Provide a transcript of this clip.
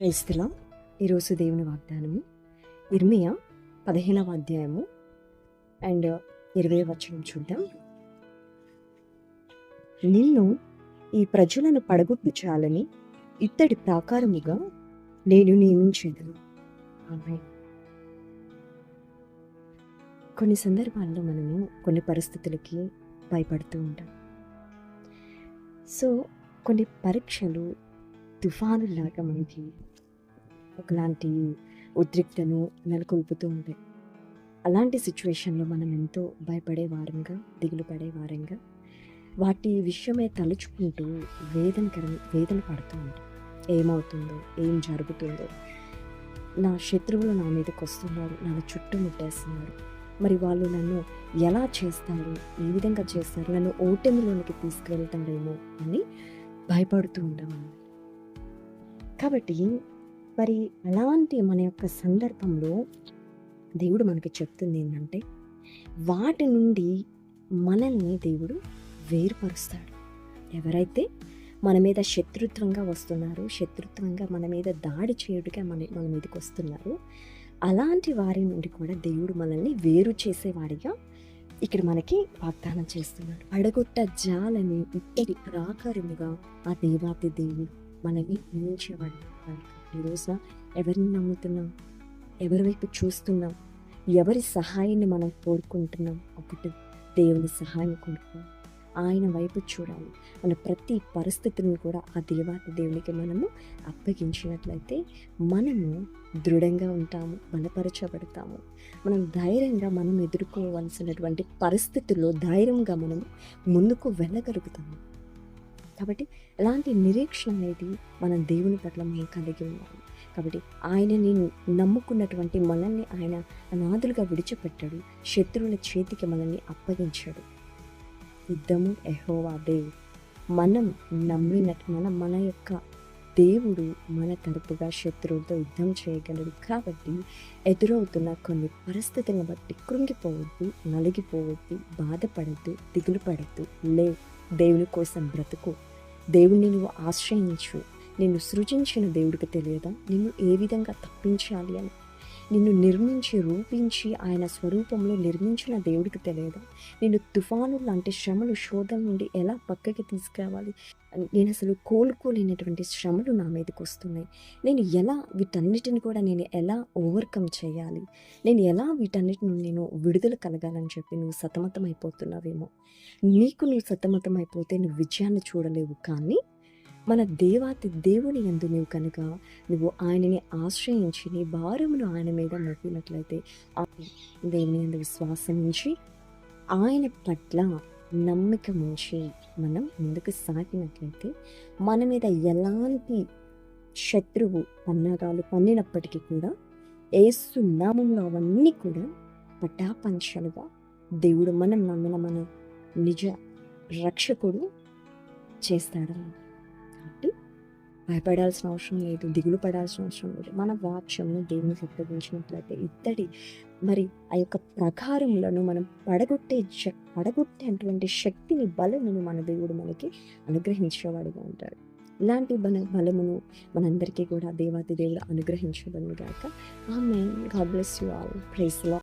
క్రైస్తుల. ఈరోజు దేవుని వాగ్దానము. ఇర్మియా పదిహేనవ అధ్యాయము అండ్ ఇరవై వచనం చూద్దాం. నిన్ను ఈ ప్రజలను పడగొట్టుచాలని ఇత్తడి ప్రాకారముగా నేను నియమించేదను. ఆమె కొన్ని సందర్భాల్లో మనము కొన్ని పరిస్థితులకి భయపడుతూ ఉంటాం. సో కొన్ని పరీక్షలు తుఫానులాగా మనకి ఒకలాంటి ఉద్రిక్తను నెలకొల్పుతూ ఉంటాయి. అలాంటి సిచ్యువేషన్లో మనం ఎంతో భయపడే వారంగా దిగులు పడే వారంగా వాటి విషయమే తలుచుకుంటూ వేదనకర వేదన పడుతూ ఉంటాం. ఏమవుతుందో ఏం జరుగుతుందో. నా శత్రువులు నా మీదకి వస్తున్నారు నన్ను చుట్టుముట్టేస్తున్నారు మరి వాళ్ళు నన్ను ఎలా చేస్తారు ఏ విధంగా చేస్తారు నన్ను ఓటమిలోనికి తీసుకువెళ్తారేమో అని భయపడుతూ ఉంటాం కాబట్టి మరి అలాంటి మన యొక్క సందర్భంలో దేవుడు మనకి చెప్తుంది ఏంటంటే వాటి నుండి మనల్ని దేవుడు వేరుపరుస్తాడు. ఎవరైతే మన మీద శత్రుత్వంగా వస్తున్నారు శత్రుత్వంగా మన మీద దాడి చేయుడుగా మన మన మీదకి వస్తున్నారు అలాంటి వారి నుండి కూడా దేవుడు మనల్ని వేరు చేసేవాడిగా ఇక్కడ మనకి వాగ్దానం చేస్తున్నాడు. అడగొట్ట జాలని ఇప్పటి ప్రాకారముగా ఆ దేవాతి దేవుడు మనల్ని నియమించేవాడు ఈరోజు ఎవరిని నమ్ముతున్నాం? ఎవరి వైపు చూస్తున్నాం? ఎవరి సహాయాన్ని మనం కోరుకుంటున్నాం? ఒకటి దేవుని సహాయం కోరుకున్నాం ఆయన వైపు చూడాలి. మన ప్రతి పరిస్థితిని కూడా ఆ దేవాత దేవునికి మనము అప్పగించినట్లయితే మనము దృఢంగా ఉంటాము బలపరచబడతాము. మనం ధైర్యంగా మనం ఎదుర్కోవలసినటువంటి పరిస్థితుల్లో ధైర్యంగా మనం ముందుకు వెళ్ళగలుగుతాము. కాబట్టి అలాంటి నిరీక్షణ అనేది మనం దేవుని పట్ల మనం కలిగి ఉన్నాము కాబట్టి ఆయనని నమ్ముకున్నటువంటి మనల్ని ఆయన అనాథులుగా విడిచిపెట్టాడు. శత్రువుల చేతికి మనల్ని అప్పగించాడు. యుద్ధము ఎహోవా దేవు మనం నమ్మినట్టు మన మన యొక్క దేవుడు మన తరపుగా శత్రువులతో యుద్ధం చేయగలడు. కాబట్టి ఎదురవుతున్న కొన్ని పరిస్థితులను బట్టి కృంగిపోవద్దు నలిగిపోవద్దు బాధపడద్దు దిగులు పడద్దు లే దేవుని కోసం బ్రతుకు. దేవుణ్ణి నువ్వు ఆశ్రయించు. నిన్ను సృజించిన దేవుడికి తెలియదా? నిన్ను ఏ విధంగా తప్పించాలి అని. నిన్ను నిర్మించి రూపించి ఆయన స్వరూపంలో నిర్మించిన దేవుడికి తెలియదు. నేను తుఫాను లాంటి శ్రమలు శోధన నుండి ఎలా పక్కకి తీసుకురావాలి? నేను అసలు కోలుకోలేనటువంటి శ్రమలు నా మీదకి వస్తున్నాయి. నేను ఎలా వీటన్నిటిని కూడా నేను ఎలా ఓవర్కమ్ చేయాలి? నేను ఎలా వీటన్నిటి నుండి నేను విడుదల కలగాలని చెప్పి నువ్వు సతమతం అయిపోతున్నావేమో నీకు నువ్వు సతమతం అయిపోతే నువ్వు విజయాన్ని చూడలేవు కానీ మన దేవాతి దేవుని ఎందు నువ్వు కనుక నువ్వు ఆయనని ఆశ్రయించి నీ భారమును ఆయన మీద మోపినట్లయితే ఆ దేవుని ఎందు విశ్వాసం ఉంచి ఆయన పట్ల నమ్మిక ఉంచి మనం ముందుకు సాగినట్లయితే మన మీద ఎలాంటి శత్రువు పన్నాగాలు పన్నినప్పటికీ కూడా ఏసు నామంలో అవన్నీ కూడా పటాపంచలుగా దేవుడు మనం నమ్మిన మన నిజ రక్షకుడు చేస్తాడు. భయపడాల్సిన అవసరం లేదు దిగులు పడాల్సిన అవసరం లేదు. మన వాక్యంను దేవుని సంప్రదించినట్లయితే ఇత్తడి మరి ఆ యొక్క ప్రకారములను మనం పడగొట్టే పడగొట్టేటువంటి శక్తిని బలమును మన దేవుడు మనకి అనుగ్రహించేవాడిగా ఉంటాడు. ఇలాంటి బల బలమును మనందరికీ కూడా దేవాతి దేవుడు అనుగ్రహించబడిన గాక. ఆమె God bless you all. Praise